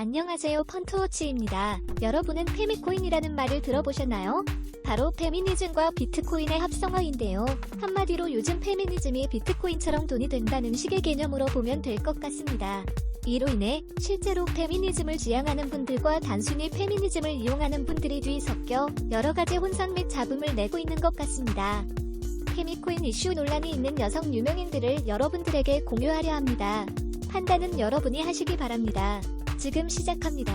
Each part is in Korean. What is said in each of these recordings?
안녕하세요 펀트워치입니다. 여러분은 페미코인이라는 말을 들어보셨나요? 바로 페미니즘과 비트코인의 합성어인데요. 한마디로 요즘 페미니즘이 비트코인처럼 돈이 된다는 식의 개념으로 보면 될 것 같습니다. 이로 인해 실제로 페미니즘을 지향하는 분들과 단순히 페미니즘을 이용하는 분들이 뒤섞여 여러 가지 혼선 및 잡음을 내고 있는 것 같습니다. 페미코인 이슈 논란이 있는 여성 유명인들을 여러분들에게 공유하려 합니다. 판단은 여러분이 하시기 바랍니다. 지금 시작합니다.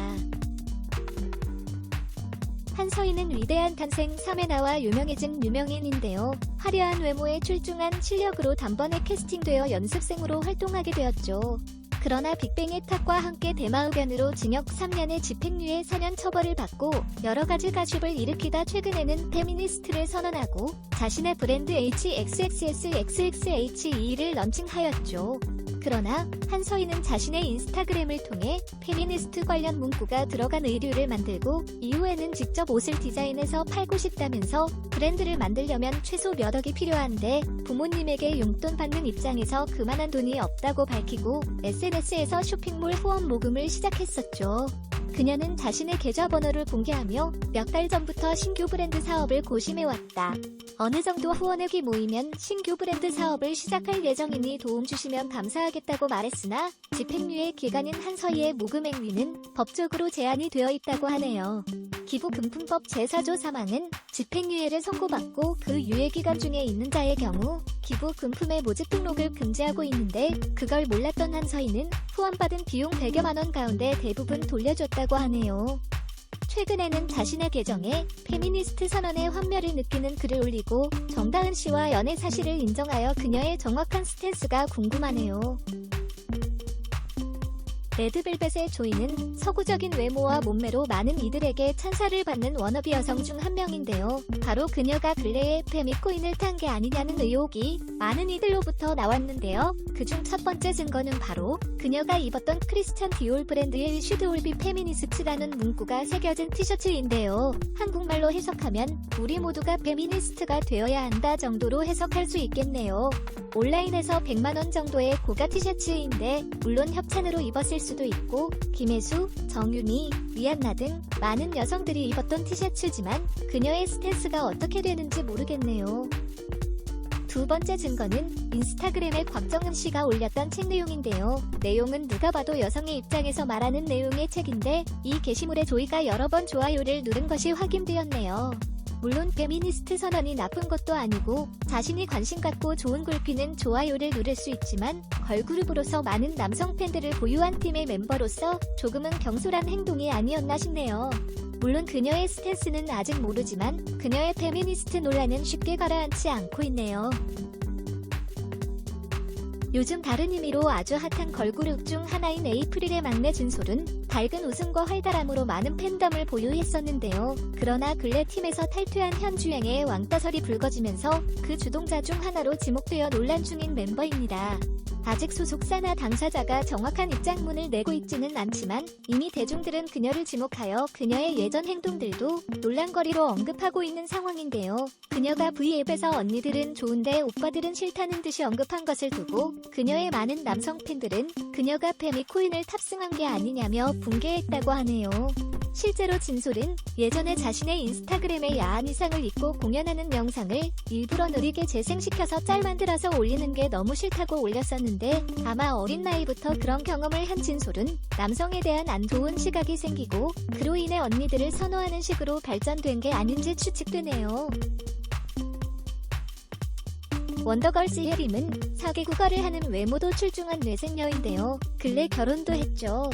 한서인은 위대한 탄생 3회 나와 유명해진 유명인인데요. 화려한 외모에 출중한 실력으로 단번에 캐스팅되어 연습생으로 활동하게 되었죠. 그러나 빅뱅의 탑과 함께 대마흡연으로 징역 3년의 집행유예 4년 처벌을 받고 여러 가지 가십을 일으키다 최근에는 페미니스트를 선언하고 자신의 브랜드 HXXSXXHE를 런칭하였죠. 그러나 한서인은 자신의 인스타그램을 통해 페미니스트 관련 문구가 들어간 의류를 만들고 이후에는 직접 옷을 디자인해서 팔고 싶다면서 브랜드를 만들려면 최소 몇 억이 필요한데 부모님에게 용돈 받는 입장에서 그만한 돈이 없다고 밝히고 SNS에서 쇼핑몰 후원 모금을 시작했었죠. 그녀는 자신의 계좌번호를 공개하며 몇 달 전부터 신규 브랜드 사업을 고심해왔다. 어느 정도 후원액이 모이면 신규 브랜드 사업을 시작할 예정이니 도움 주시면 감사하겠다고 말했으나 집행유예 기간인 한서희의 모금 행위는 법적으로 제한이 되어 있다고 하네요. 기부금품법 제4조 3항은 집행유예를 선고받고 그 유예기간 중에 있는 자의 경우 기부 금품의 모집 등록을 금지하고 있는데 그걸 몰랐던 한서희는 후원받은 비용 100여만 원 가운데 대부분 돌려줬다고 하네요. 최근에는 자신의 계정에 페미니스트 선언의 환멸을 느끼는 글을 올리고 정다은 씨와 연애 사실을 인정하여 그녀의 정확한 스탠스가 궁금하네요. 레드벨벳의 조이는 서구적인 외모와 몸매로 많은 이들에게 찬사를 받는 워너비 여성 중 한 명인데요. 바로 그녀가 근래에 페미코인을 탄 게 아니냐는 의혹이 많은 이들로부터 나왔는데요. 그중 첫 번째 증거는 바로 그녀가 입었던 크리스찬 디올 브랜드의 슈드올비 페미니스트라는 문구가 새겨진 티셔츠인데요. 한국말로 해석하면 우리 모두가 페미니스트가 되어야 한다 정도로 해석할 수 있겠네요. 온라인에서 100만원 정도의 고가 티셔츠인데 물론 협찬으로 입었을 수도 있고 김혜수, 정윤이, 리안나 등 많은 여성들이 입었던 티셔츠지만 그녀의 스탠스가 어떻게 되는지 모르겠네요. 두 번째 증거는 인스타그램에 곽정은 씨가 올렸던 책 내용인데요. 내용은 누가 봐도 여성의 입장에서 말하는 내용의 책인데 이 게시물에 조이가 여러 번 좋아요를 누른 것이 확인되었네요. 물론 페미니스트 선언이 나쁜 것도 아니고 자신이 관심 갖고 좋은 글귀는 좋아요를 누를 수 있지만 걸그룹으로서 많은 남성 팬들을 보유한 팀의 멤버로서 조금은 경솔한 행동이 아니었나 싶네요. 물론 그녀의 스탠스는 아직 모르지만 그녀의 페미니스트 논란은 쉽게 가라앉지 않고 있네요. 요즘 다른 의미로 아주 핫한 걸그룹 중 하나인 에이프릴의 막내 진솔은 밝은 웃음과 활달함으로 많은 팬덤을 보유했었는데요. 그러나 근래 팀에서 탈퇴한 현주행의 왕따설이 불거지면서 그 주동자 중 하나로 지목되어 논란 중인 멤버입니다. 아직 소속사나 당사자가 정확한 입장문을 내고 있지는 않지만 이미 대중들은 그녀를 지목하여 그녀의 예전 행동들도 논란거리로 언급하고 있는 상황인데요. 그녀가 V앱에서 언니들은 좋은데 오빠들은 싫다는 듯이 언급한 것을 두고 그녀의 많은 남성 팬들은 그녀가 페미코인을 탑승한 게 아니냐며 붕괴했다고 하네요. 실제로 진솔은 예전에 자신의 인스타그램에 야한 의상을 입고 공연하는 영상을 일부러 느리게 재생시켜서 짤 만들어서 올리는 게 너무 싫다고 올렸었는데 아마 어린 나이부터 그런 경험을 한 진솔은 남성에 대한 안 좋은 시각이 생기고 그로 인해 언니들을 선호하는 식으로 발전된 게 아닌지 추측되네요. 원더걸스 혜림은 4개 국어를 하는 외모도 출중한 뇌생녀인데요. 근래 결혼도 했죠.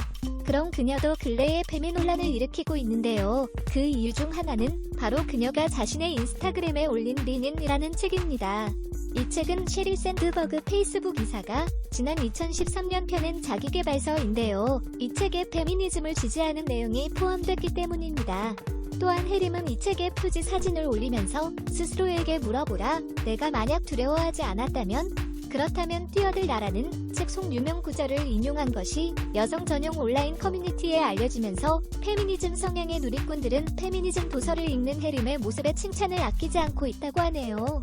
그럼 그녀도 근래에 페미 논란을 일으키고 있는데요. 그 이유 중 하나는 바로 그녀가 자신의 인스타그램에 올린 리는이라는 책입니다. 이 책은 sheryl 샌드버그 페이스북 이사가 지난 2013년 펴낸 자기개발서인데요. 이 책에 페미니즘을 지지하는 내용이 포함됐기 때문입니다. 또한 해림은 이 책에 표지 사진을 올리면서 스스로에게 물어보라. 내가 만약 두려워하지 않았다면 그렇다면 뛰어들 나라는 책 속 유명 구절을 인용한 것이 여성 전용 온라인 커뮤니티에 알려지면서 페미니즘 성향의 누리꾼들은 페미니즘 도서를 읽는 해림의 모습에 칭찬을 아끼지 않고 있다고 하네요.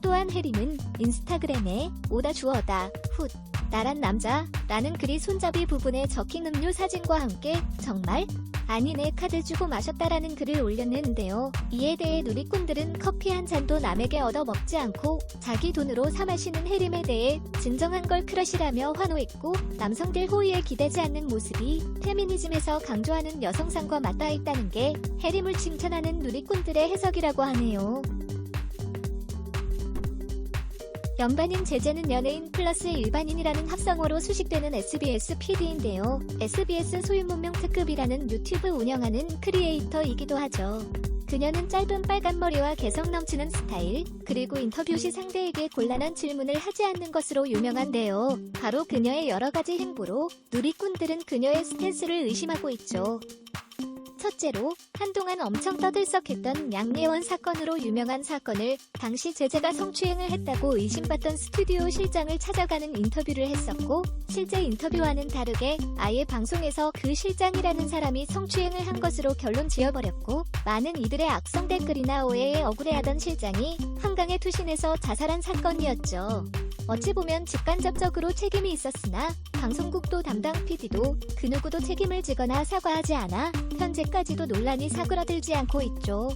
또한 해림은 인스타그램에 오다 주어다 훗 나란 남자 라는 글이 손잡이 부분에 적힌 음료 사진과 함께 정말? 아니네 카드 주고 마셨다라는 글을 올렸는데요. 이에 대해 누리꾼들은 커피 한 잔도 남에게 얻어 먹지 않고 자기 돈으로 사 마시는 해림에 대해 진정한 걸 크러쉬라며 환호했고 남성들 호의에 기대지 않는 모습이 페미니즘에서 강조하는 여성상과 맞닿아 있다는 게 해림을 칭찬하는 누리꾼들의 해석이라고 하네요. 연반인 제재는 연예인 플러스 일반인이라는 합성어로 수식되는 SBS PD인데요. SBS 소유문명 특급이라는 유튜브 운영하는 크리에이터이기도 하죠. 그녀는 짧은 빨간 머리와 개성 넘치는 스타일, 그리고 인터뷰 시 상대에게 곤란한 질문을 하지 않는 것으로 유명한데요. 바로 그녀의 여러 가지 행보로 누리꾼들은 그녀의 스탠스를 의심하고 있죠. 첫째로 한동안 엄청 떠들썩했던 양예원 사건으로 유명한 사건을 당시 제재가 성추행을 했다고 의심받던 스튜디오 실장을 찾아가는 인터뷰를 했었고 실제 인터뷰와는 다르게 아예 방송에서 그 실장이라는 사람이 성추행을 한 것으로 결론 지어버렸고 많은 이들의 악성 댓글이나 오해에 억울해하던 실장이 한강에 투신해서 자살한 사건이었죠. 어찌 보면 직간접적으로 책임이 있었으나 방송국도 담당 PD도 그 누구도 책임을 지거나 사과하지 않아 현재까지도 논란이 사그라들지 않고 있죠.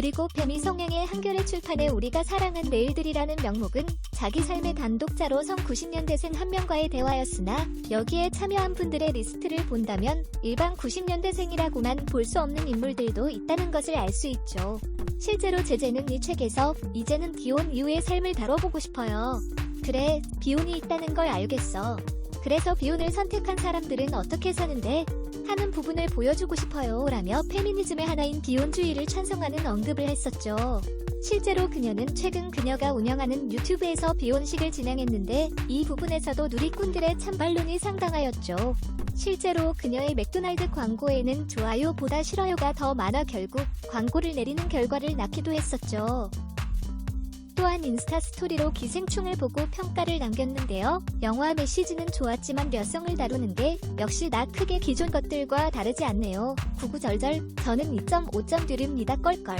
그리고 페미 성향의 한겨레 출판의 우리가 사랑한 내일들이라는 명목은 자기 삶의 단독자로 성 90년대생 한 명과의 대화였으나 여기에 참여한 분들의 리스트를 본다면 일반 90년대생이라고만 볼 수 없는 인물들도 있다는 것을 알 수 있죠. 실제로 제재는 이 책에서 이제는 비혼 이후의 삶을 다뤄보고 싶어요. 그래, 비혼이 있다는 걸 알겠어. 그래서 비혼을 선택한 사람들은 어떻게 사는데? 하는 부분을 보여주고 싶어요. 라며 페미니즘의 하나인 비혼주의를 찬성하는 언급을 했었죠. 실제로 그녀는 최근 그녀가 운영하는 유튜브에서 비혼식을 진행했는데 이 부분에서도 누리꾼들의 찬반론이 상당하였죠. 실제로 그녀의 맥도날드 광고에는 좋아요보다 싫어요가 더 많아 결국 광고를 내리는 결과를 낳기도 했었죠. 또한 인스타 스토리로 기생충을 보고 평가를 남겼는데요. 영화 메시지는 좋았지만 여성을 다루는데 역시 나 크게 기존 것들과 다르지 않네요. 구구절절 저는 2.5점 드립니다 껄껄.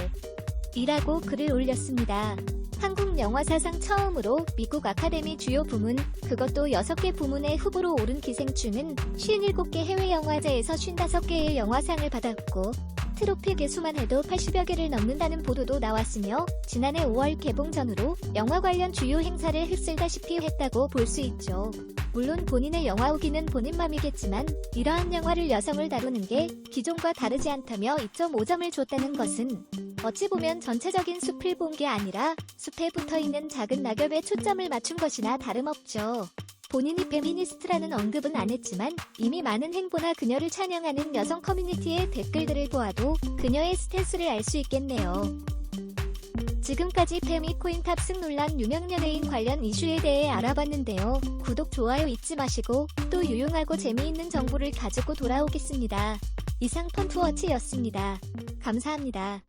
이라고 글을 올렸습니다. 한국 영화 사상 처음으로 미국 아카데미 주요 부문, 그것도 6개 부문의 후보로 오른 기생충은 57개 해외 영화제에서 55개의 영화상을 받았고, 트로피 개수만 해도 80여 개를 넘는다는 보도도 나왔으며, 지난해 5월 개봉 전으로 영화 관련 주요 행사를 휩쓸다시피 했다고 볼 수 있죠. 물론 본인의 영화 후기는 본인 맘이겠지만, 이러한 영화를 여성을 다루는 게 기존과 다르지 않다며 2.5점을 줬다는 것은 어찌 보면 전체적인 숲을 본 게 아니라 숲에 붙어 있는 작은 낙엽에 초점을 맞춘 것이나 다름없죠. 본인이 페미니스트라는 언급은 안 했지만 이미 많은 행보나 그녀를 찬양하는 여성 커뮤니티의 댓글들을 보아도 그녀의 스탠스를 알 수 있겠네요. 지금까지 페미 코인 탑승 논란 유명 연예인 관련 이슈에 대해 알아봤는데요. 구독, 좋아요 잊지 마시고 또 유용하고 재미있는 정보를 가지고 돌아오겠습니다. 이상 펌프워치였습니다. 감사합니다.